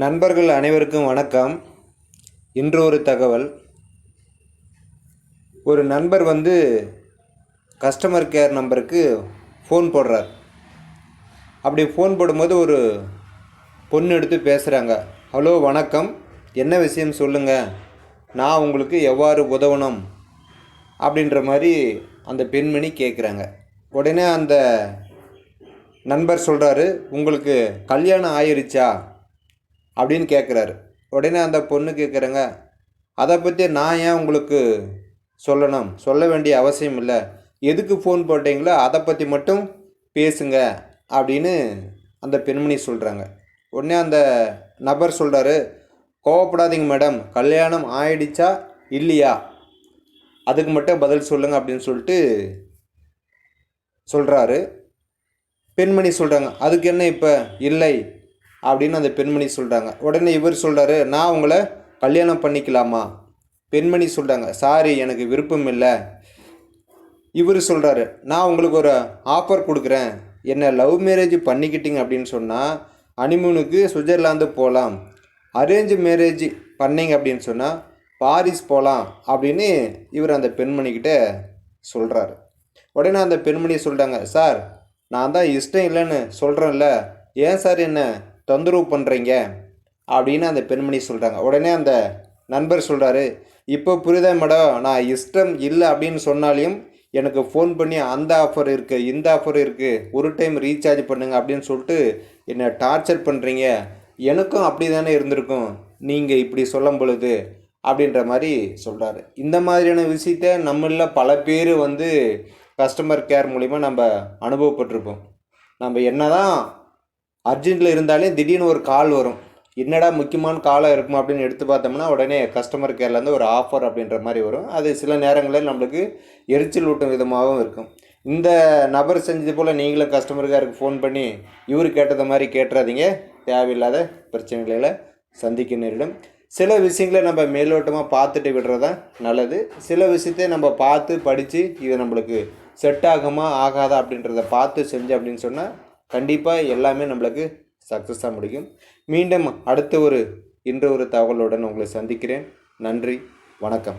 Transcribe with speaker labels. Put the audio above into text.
Speaker 1: நண்பர்கள் அனைவருக்கும் வணக்கம். இன்று ஒரு தகவல். ஒரு நண்பர் வந்து கஸ்டமர் கேர் நம்பருக்கு ஃபோன் போடுறார். அப்படி ஃபோன் போடும்போது ஒரு பொண்ணு எடுத்து பேசுகிறாங்க ஹலோ வணக்கம். என்ன விஷயம் சொல்லுங்கள் நான் உங்களுக்கு எவ்வாறு உதவணும்? அப்படின்ற மாதிரி அந்த பெண்மணி கேட்குறாங்க உடனே அந்த நண்பர் சொல்கிறாரு உங்களுக்கு கல்யாணம் ஆயிருச்சா? அப்படின்னு கேட்குறாரு உடனே அந்த பொண்ணு கேட்குறேங்க அதை பற்றி நான் ஏன் உங்களுக்கு சொல்லணும்? சொல்ல வேண்டிய அவசியம் இல்லை. எதுக்கு ஃபோன் போட்டீங்களோ அதை பற்றி மட்டும் பேசுங்க அப்படின்னு அந்த பெண்மணி சொல்கிறாங்க உடனே அந்த நபர் சொல்கிறாரு கோவப்படாதீங்க மேடம். கல்யாணம் ஆயிடுச்சா இல்லையா? அதுக்கு மட்டும் பதில் சொல்லுங்க அப்படின்னு சொல்லிட்டு சொல்கிறாரு பெண்மணி சொல்கிறாங்க அதுக்கு என்ன இப்போ? இல்லை. அப்படின்னு அந்த பெண்மணி சொல்கிறாங்க உடனே இவர் சொல்கிறாரு நான் உங்களை கல்யாணம் பண்ணிக்கலாமா? பெண்மணி சொல்கிறாங்க சாரி எனக்கு விருப்பம் இல்லை. இவர் சொல்கிறாரு நான் உங்களுக்கு ஒரு ஆஃபர் கொடுக்குறேன். என்ன லவ் மேரேஜ் பண்ணிக்கிட்டீங்க அப்படின்னு சொன்னால் அனிமூனுக்கு சுவிட்சர்லாந்து போகலாம் அரேஞ்ச் மேரேஜ் பண்ணிங்க அப்படின்னு சொன்னால் பாரிஸ் போகலாம் அப்படின்னு இவர் அந்த பெண்மணிக்கிட்ட சொல்கிறாரு உடனே அந்த பெண்மணி சொல்கிறாங்க சார் நான் தான் இஷ்டம் இல்லைன்னு சொல்கிறேன்ல ஏன் சார் என்ன? தொந்தரவு பண்ணுறீங்க அப்படின்னு அந்த பெண்மணி சொல்கிறாங்க உடனே அந்த நண்பர் சொல்கிறாரு இப்போ புரியுதா மேடம் நான் இஷ்டம் இல்லை அப்படின்னு சொன்னாலையும் எனக்கு ஃபோன் பண்ணி அந்த ஆஃபர் இருக்குது இந்த ஆஃபர் இருக்குது ஒரு டைம் ரீசார்ஜ் பண்ணுங்க அப்படின்னு சொல்லிட்டு என்னை டார்ச்சர் பண்ணுறீங்க எனக்கும் அப்படி தானே இருந்திருக்கும் நீங்கள் இப்படி சொல்லும் பொழுது அப்படின்ற மாதிரி சொல்கிறாரு இந்த மாதிரியான விஷயத்த நம்மளில் பல பேர் வந்து கஸ்டமர் கேர் மூலிமா நம்ம அனுபவப்பட்டிருப்போம். நம்ம என்ன தான் அர்ஜென்ட்டில் இருந்தாலே திடீர்னு ஒரு கால் வரும். என்னடா முக்கியமான காலம் இருக்கும் அப்படின்னு எடுத்து பார்த்தோம்னா உடனே கஸ்டமர் கேர்லேருந்து ஒரு ஆஃபர் அப்படின்ற மாதிரி வரும். அது சில நேரங்களில் நம்மளுக்கு எரிச்சல் ஊட்டும் விதமாகவும் இருக்கும். இந்த நபர் செஞ்சது போல் நீங்களும் கஸ்டமர் கேருக்கு ஃபோன் பண்ணி இவர் கேட்டது மாதிரி கேட்டுறாதீங்க. தேவையில்லாத பிரச்சனைகளை சந்திக்க நேரிடும். சில விஷயங்களை நம்ம மேலோட்டமாக பார்த்துட்டு விடுறது தான் நல்லது. சில விஷயத்தை நம்ம பார்த்து படித்து இது நம்மளுக்கு செட் ஆகுமா ஆகாதா அப்படின்றத பார்த்து செஞ்சு அப்படின்னு சொன்னால் கண்டிப்பாக எல்லாமே நம்மளுக்கு சக்ஸஸாக முடியும். மீண்டும் அடுத்த ஒரு இன்று ஒரு தகவலுடன் உங்களை சந்திக்கிறேன். நன்றி வணக்கம்.